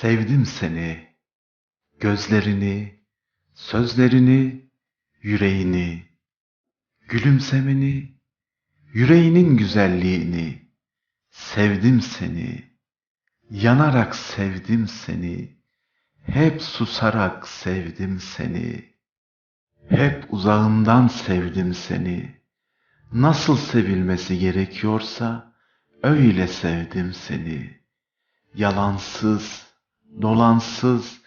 Sevdim seni, gözlerini, sözlerini, yüreğini, gülümsemeni, yüreğinin güzelliğini. Sevdim seni, yanarak sevdim seni, hep susarak sevdim seni. Hep uzağımdan sevdim seni. Nasıl sevilmesi gerekiyorsa öyle sevdim seni. Yalansız, dolansız,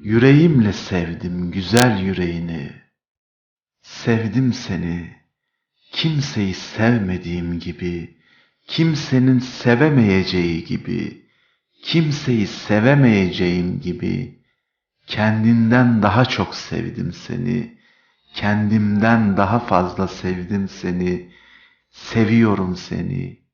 yüreğimle sevdim güzel yüreğini. Sevdim seni, kimseyi sevmediğim gibi, kimsenin sevemeyeceği gibi, kimseyi sevemeyeceğim gibi, kendinden daha çok sevdim seni, kendimden daha fazla sevdim seni, seviyorum seni,